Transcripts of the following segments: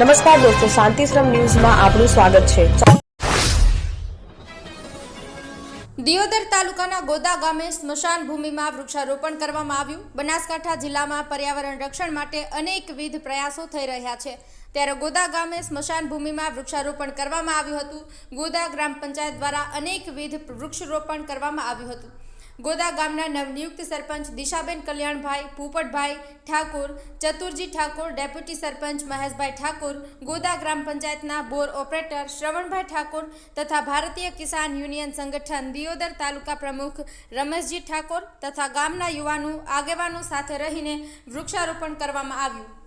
નમસ્કાર દોસ્તો શાંતિશ્રમ ન્યૂઝમાં આપનું સ્વાગત છે. દિયોદર તાલુકાના ગોદા ગામે સ્મશાન ભૂમિમાં વૃક્ષારોપણ કરવામાં આવ્યું. બનાસકાંઠા જિલ્લામાં પર્યાવરણ રક્ષણ માટે અનેકવિધ પ્રયાસો થઈ રહ્યા છે. ત્યારે ગોદા ગામે સ્મશાન ભૂમિમાં વૃક્ષારોપણ કરવામાં આવ્યું હતું. ગોદા ગ્રામ પંચાયત દ્વારા અનેકવિધ વૃક્ષરોપણ કરવામાં આવ્યું હતું. ગોદા ગામના નવનિયુક્ત સરપંચ દિશાબેન કલ્યાણભાઈ ભૂપટભાઈ ઠાકોર, ચતુરજી ઠાકોર, ડેપ્યુટી સરપંચ મહેશભાઈ ઠાકોર, ગોદા ગ્રામ પંચાયતના બોર ઓપરેટર શ્રવણભાઈ ઠાકોર તથા ભારતીય કિસાન યુનિયન સંગઠન દિયોદર તાલુકા પ્રમુખ રમેશજી ઠાકોર તથા ગામના યુવાનો આગેવાનો સાથે રહીને વૃક્ષારોપણ કરવામાં આવ્યું.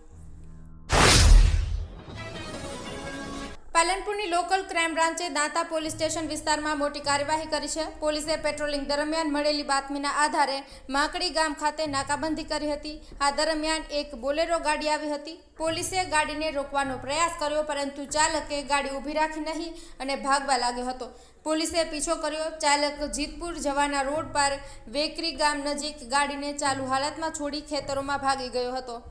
પાલનપુરની લોકલ ક્રાઇમ બ્રાન્ચે દાંતા પોલીસ સ્ટેશન વિસ્તારમાં મોટી કાર્યવાહી કરી છે. પોલીસે પેટ્રોલિંગ દરમિયાન મળેલી બાતમીના આધારે માકડી ગામ ખાતે નાકાબંધી કરી હતી. આ દરમિયાન એક બોલેરો ગાડી આવી હતી. પોલીસે ગાડીને રોકવાનો પ્રયાસ કર્યો, પરંતુ ચાલકે ગાડી ઊભી રાખી નહીં અને ભાગવા લાગ્યો હતો. પોલીસે પીછો કર્યો. ચાલક જીતપુર જવાના રોડ પર વેકરી ગામ નજીક ગાડીને ચાલુ હાલતમાં છોડી ખેતરોમાં ભાગી ગયો હતો.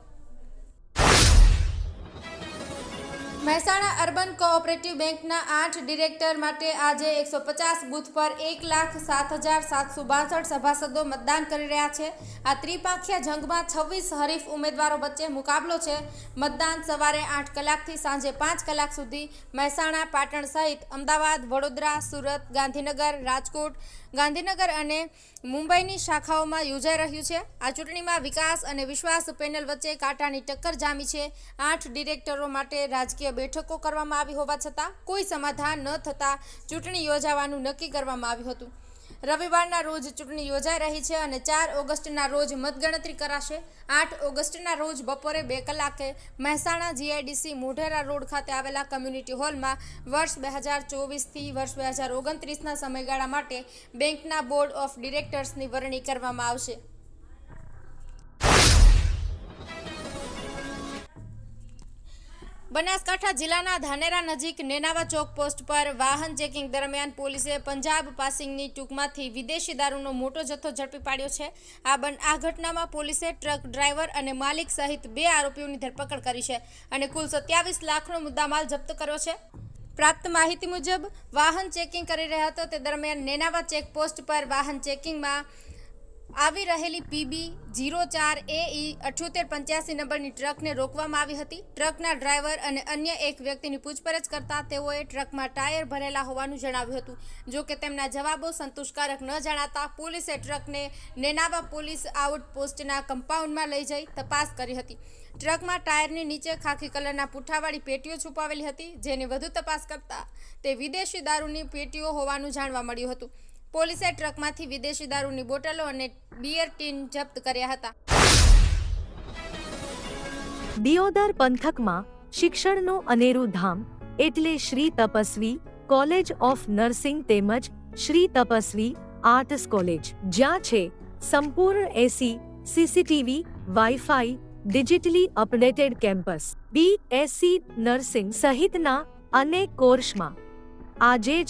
મહેસાણા અર્બન કોઓપરેટિવ બેંકના આઠ ડિરેક્ટર માટે આજે એકસો પચાસ બૂથ પર એક લાખ સાત હજાર સાતસો બાસઠ સભાસદો મતદાન કરી રહ્યા છે. આ ત્રિપાંખિયા જંગમાં છવ્વીસ હરીફ ઉમેદવારો વચ્ચે મુકાબલો છે. મતદાન સવારે આઠ કલાકથી સાંજે પાંચ કલાક સુધી મહેસાણા, પાટણ સહિત અમદાવાદ, વડોદરા, સુરત, ગાંધીનગર, રાજકોટ ગાંધીનગર અને મુંબઈની શાખાઓમાં યોજાઈ રહ્યું છે. આ ચૂંટણીમાં વિકાસ અને વિશ્વાસ પેનલ વચ્ચે કાંટાની ટક્કર જામી છે. આઠ ડિરેક્ટરો માટે રાજકીય બેઠકો કરવામાં આવી હોવા છતાં કોઈ સમાધાન ન થતાં ચૂંટણી યોજાવાનું નક્કી કરવામાં આવ્યું હતું. રવિવારના રોજ ચૂંટણી યોજાઈ રહી છે અને ચાર ઓગસ્ટના રોજ મતગણતરી કરાશે. આઠ ઓગસ્ટના રોજ બપોરે બે કલાકે મહેસાણા જીઆઈડીસી મોઢેરા રોડ ખાતે આવેલા કમ્યુનિટી હોલમાં વર્ષ બે હજાર ચોવીસથી વર્ષ બે હજાર ઓગણત્રીસના સમયગાળા માટે બેંકના બોર્ડ ઓફ ડિરેક્ટર્સની વરણી કરવામાં આવશે. બનાસકાંઠા જિલ્લાના ધાનેરા નજીક નેનાવા ચોક પોસ્ટ પર વાહન ચેકિંગ દરમિયાન પોલીસે પંજાબ પાસિંગની ટૂંકમાંથી વિદેશી દારૂનો મોટો જથ્થો ઝડપી પાડ્યો છે. આ બન, આ ઘટનામાં પોલીસે ટ્રક ડ્રાઈવર અને માલિક સહિત બે આરોપીઓની ધરપકડ કરી છે અને કુલ સત્યાવીસ લાખનો મુદ્દામાલ જપ્ત કર્યો છે. પ્રાપ્ત માહિતી મુજબ, વાહન ચેકિંગ કરી રહ્યા હતો. તે દરમિયાન નેનાવા ચેકપોસ્ટ પર વાહન ચેકિંગમાં આવી રહેલી પીબી જીરો ચાર એઈ અઠ્યોતેર પંચ્યાસી નંબરની ટ્રકને રોકવામાં આવી હતી. ટ્રકના ડ્રાઈવર અને અન્ય એક વ્યક્તિની પૂછપરછ કરતા તેઓએ ટ્રકમાં ટાયર ભરેલા હોવાનું જણાવ્યું હતું. જો કે તેમના જવાબો સંતોષકારક ન જણાતા પોલીસે ટ્રકને નેનાવા પોલીસ આઉટપોસ્ટના કમ્પાઉન્ડમાં લઈ જઈ તપાસ કરી હતી. ટ્રકમાં ટાયરની નીચે ખાખી કલરના પુઠ્ઠાવાળી પેટીઓ છુપાવેલી હતી, જેની વધુ તપાસ કરતા તે વિદેશી દારૂની પેટીઓ હોવાનું જાણવા મળ્યું હતું. પોલીસે ટ્રકમાંથી વિદેશી દારૂની બોટલો અને બિયર ટીન જપ્ત કર્યા હતા. દિયોદર પંથકમાં શિક્ષણનું અનેરું ધામ એટલે Shri Tapasvi college of nursing તેમજ શ્રી તપસ્વી આર્ટ્સ કોલેજ, જ્યાં છે સંપૂર્ણ AC, CCTV, wifi, digitally updated campus BSc nursing સહિતના અનેક કોર્સમાં. આજે જ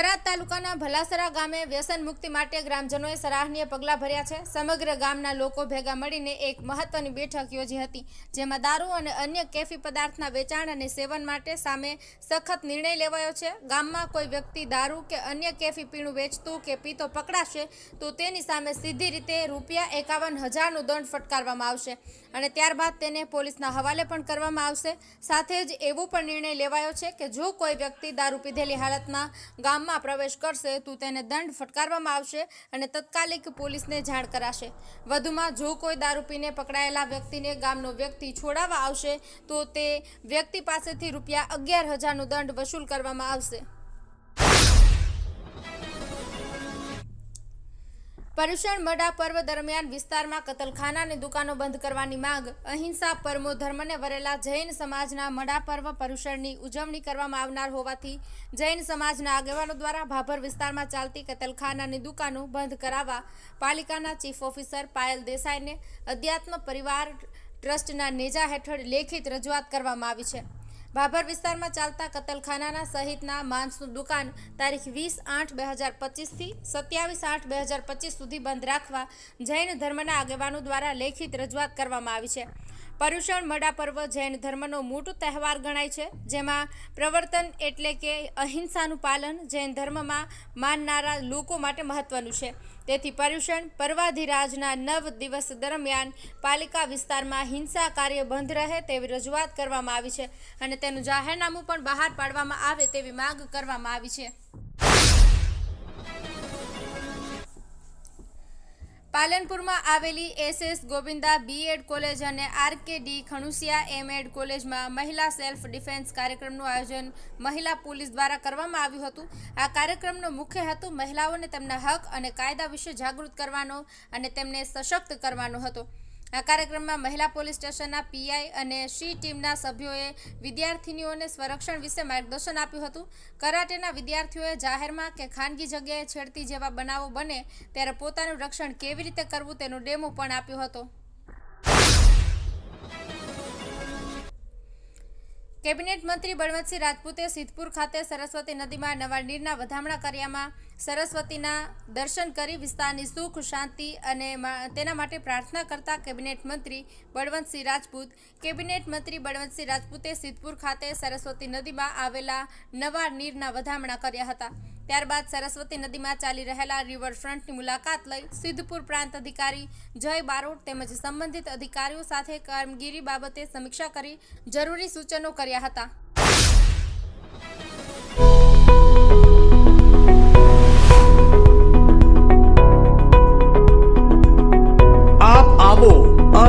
Tharad તાલુકાના ભલાસરા ગામે વ્યસન મુક્તિ માટે ગ્રામજનોએ સરાહનીય પગલાં ભર્યા છે. સમગ્ર ગામના લોકો ભેગા મળીને એક મહત્વની બેઠક યોજી હતી, જેમાં દારૂ અને અન્ય કેફી પદાર્થના વેચાણ અને સેવન માટે સામે સખત નિર્ણય લેવાયો છે. ગામમાં કોઈ વ્યક્તિ દારૂ કે અન્ય કેફી પીણું વેચતું કે પીતો પકડાશે, તો તેની સામે સીધી રીતે રૂપિયા એકાવન હજારનું દંડ ફટકારવામાં આવશે અને ત્યારબાદ તેને પોલીસના હવાલે પણ કરવામાં આવશે. સાથે જ એવો પણ નિર્ણય લેવાયો છે કે જો કોઈ વ્યક્તિ દારૂ પીધેલી હાલતમાં ગામમાં પ્રવેશ કરશે, તો તેને દંડ ફટકારવામાં આવશે અને તત્કાલિક પોલીસને જાણ કરાશે. વધુમાં, જો કોઈ દારૂ પીને પકડાયેલા વ્યક્તિને ગામનો વ્યક્તિ છોડાવવા આવશે, તો તે વ્યક્તિ પાસેથી રૂપિયા અગિયાર હજારનો દંડ વસૂલ કરવામાં આવશે. પર્યુષણ મડા પર્વ દરમિયાન વિસ્તારમાં કતલખાનાની દુકાનો બંધ કરવાની માંગ. અહિંસા પરમો ધર્મને વરેલા જૈન સમાજના મડા પર્વ પર્યુષણની ઉજવણી કરવામાં આવનાર હોવાથી જૈન સમાજના આગેવાનો દ્વારા ભાભર વિસ્તારમાં ચાલતી કતલખાનાની દુકાનો બંધ કરાવવા પાલિકાના ચીફ ઓફિસર પાયલ દેસાઈને અધ્યાત્મ પરિવાર ટ્રસ્ટના નેજા હેઠળ લેખિત રજૂઆત કરવામાં આવી છે. ભાભર વિસ્તારમાં ચાલતા કતલખાનાના સહિતના માંસનું દુકાન તારીખ વીસ આઠ બે હજાર પચીસથી સત્યાવીસ આઠ બે હજાર પચીસ સુધી બંધ રાખવા જૈન ધર્મના આગેવાનો દ્વારા લેખિત રજૂઆત કરવામાં આવી છે. પર્યુષણ મડા પર્વ જૈન ધર્મનો મોટો તહેવાર ગણાય છે, જેમાં પ્રવર્તન એટલે કે અહિંસાનું પાલન જૈન ધર્મમાં માનનારા લોકો માટે મહત્વનું છે. તેથી પર્યુષણ પર્વાધિરાજના નવ દિવસ દરમિયાન પાલિકા વિસ્તારમાં હિંસા કાર્ય બંધ રહે તેવી રજૂઆત કરવામાં આવી છે અને તેનું જાહેરનામું પણ બહાર પાડવામાં આવે તેવી માંગ કરવામાં આવી છે. પાલનપુરમાં આવેલી એસએસ ગોવિંદા બીએડ કોલેજ અને આરકેડી ખણુસિયા એમએડ કોલેજમાં મહિલા સેલ્ફ ડિફેન્સ કાર્યક્રમનું આયોજન મહિલા પોલીસ દ્વારા કરવામાં આવ્યું હતું. આ કાર્યક્રમનો મુખ્ય હેતુ મહિલાઓને તેમના હક અને કાયદા વિશે જાગૃત કરવાનો અને તેમને સશક્ત કરવાનો હતો. આ કાર્યક્રમમાં મહિલા પોલીસ સ્ટેશનના પીઆઈ અને સી ટીમના સભ્યોએ વિદ્યાર્થિનીઓને સ્વરક્ષણ વિશે માર્ગદર્શન આપ્યું હતું. કરાટેના વિદ્યાર્થીઓએ જાહેરમાં કે ખાનગી જગ્યાએ છેડતી જેવા બનાવો બને ત્યારે પોતાનું રક્ષણ કેવી રીતે કરવું તેનું ડેમો પણ આપ્યો હતો. કેબિનેટ મંત્રી બળવંતસિંહ રાજપૂતે સિદ્ધપુર ખાતે સરસ્વતી નદીમાં નવા નીરના વધામણા કર્યામાં સરસ્વતીના દર્શન કરી વિસ્તારની સુખ, શાંતિ અને તેના માટે પ્રાર્થના કરતા કેબિનેટ મંત્રી બળવંતસિંહ રાજપૂત, કેબિનેટ મંત્રી બળવંતસિંહ રાજપૂતે સિદ્ધપુર ખાતે સરસ્વતી નદીમાં આવેલા નવા નીરના વધામણા કર્યા હતા. ત્યારબાદ સરસ્વતી નદીમાં ચાલી રહેલા રિવરફ્રન્ટની મુલાકાત લઈ સિદ્ધપુર પ્રાંત અધિકારી જય બારોટ તેમજ સંબંધિત અધિકારીઓ સાથે કામગીરી બાબતે સમીક્ષા કરી જરૂરી સૂચનો કર્યા હતા.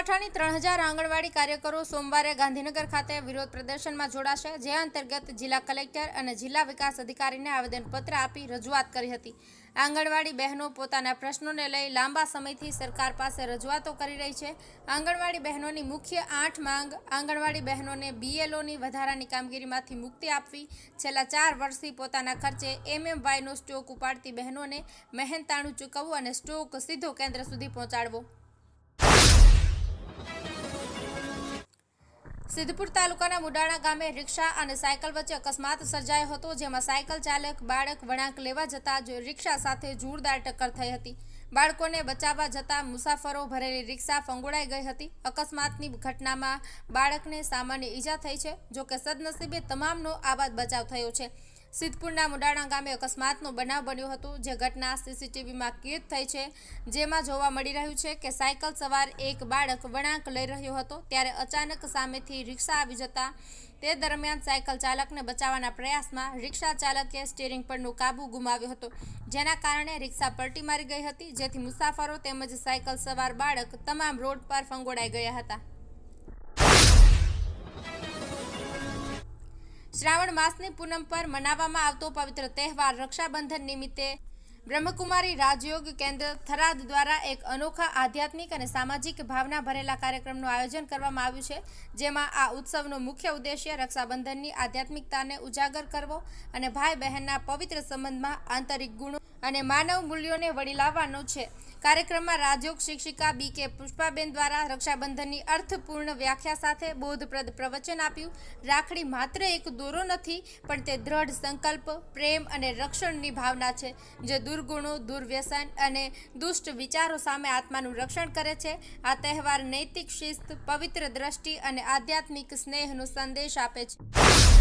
બનાસકાંઠાની ત્રણ હજાર આંગણવાડી કાર્યકરો સોમવારે ગાંધીનગર ખાતે વિરોધ પ્રદર્શનમાં જોડાશે, જે અંતર્ગત જિલ્લા કલેક્ટર અને જિલ્લા વિકાસ અધિકારીને આવેદનપત્ર આપી રજૂઆત કરી હતી. આંગણવાડી બહેનો પોતાના પ્રશ્નોને લઈ લાંબા સમયથી સરકાર પાસે રજૂઆતો કરી રહી છે. આંગણવાડી બહેનોની મુખ્ય આઠ માંગ આંગણવાડી બહેનોને બીએલઓની વધારાની કામગીરીમાંથી મુક્તિ આપવી. છેલ્લા ચાર વર્ષથી પોતાના ખર્ચે એમએમવાયનો સ્ટોક ઉપાડતી બહેનોને મહેનતાણું ચૂકવવું અને સ્ટોક સીધો કેન્દ્ર સુધી પહોંચાડવો. સિદ્ધપુર તાલુકાના મુડાણા ગામે રિક્ષા અને સાયકલ વચ્ચે અકસ્માત સર્જાયો હતો, જેમાં સાયકલ ચાલક, બાળક વળાંક લેવા જતા જ રિક્ષા સાથે જોરદાર ટક્કર થઈ હતી. બાળકોને બચાવવા જતા મુસાફરો ભરેલી રિક્ષા ફંગોળાઈ ગઈ હતી. અકસ્માતની ઘટનામાં બાળકને સામાન્ય ઈજા થઈ છે, જોકે સદનસીબે તમામનો આબાદ બચાવ થયો છે. સિદ્ધપુરના મુડાણા ગામે અકસ્માતનો બનાવ બન્યો હતો. જે ઘટના સીસીટીવીમાં કેદ થઈ છે. જેમાં જોવા મળી રહ્યું છે કે સાયકલ સવાર એક બાળક વળાંક લઈ રહ્યો હતો. ત્યારે અચાનક સામેથી રિક્ષા આવી જતા તે દરમિયાન સાયકલ ચાલકને બચાવવાના પ્રયાસમાં રિક્ષા ચાલકે સ્ટીરિંગ પરનું કાબુ ગુમાવ્યો હતો. જેના કારણે રિક્ષા પલટી મારી ગઈ હતી. જેથી મુસાફરો તેમજ સાયકલ સવાર બાળક તમામ રોડ પર ફંગોળાઈ ગયા હતા. શ્રાવણ માસની પૂનમ પર મનાવવામાં આવતો પવિત્ર તહેવાર રક્ષાબંધન નિમિત્તે બ્રહ્મકુમારી રાજયોગ કેન્દ્ર થરાદ દ્વારા એક અનોખા આધ્યાત્મિક અને સામાજિક ભાવના ભરેલા કાર્યક્રમનું આયોજન કરવામાં આવ્યું છે, જેમાં આ ઉત્સવનો મુખ્ય ઉદ્દેશ્ય રક્ષાબંધનની આધ્યાત્મિકતાને ઉજાગર કરવો અને ભાઈ બહેનના પવિત્ર સંબંધમાં આંતરિક ગુણો અને માનવ મૂલ્યોને વળી લાવવાનો છે. કાર્યક્રમમાં રાજયોગ શિક્ષિકા બી કે પુષ્પાબેન દ્વારા રક્ષાબંધનની અર્થપૂર્ણ વ્યાખ્યા સાથે બોધપ્રદ પ્રવચન આપ્યું. રાખડી માત્ર એક દોરો નથી, પણ તે દ્રઢ સંકલ્પ, પ્રેમ અને રક્ષણની ભાવના છે, જે દુર્ગુણો, દુર્વ્યસન અને દુષ્ટ વિચારો સામે આત્માનું રક્ષણ કરે છે. આ તહેવાર નૈતિક શિસ્ત, પવિત્ર દ્રષ્ટિ અને આધ્યાત્મિક સ્નેહનો સંદેશ આપે છે.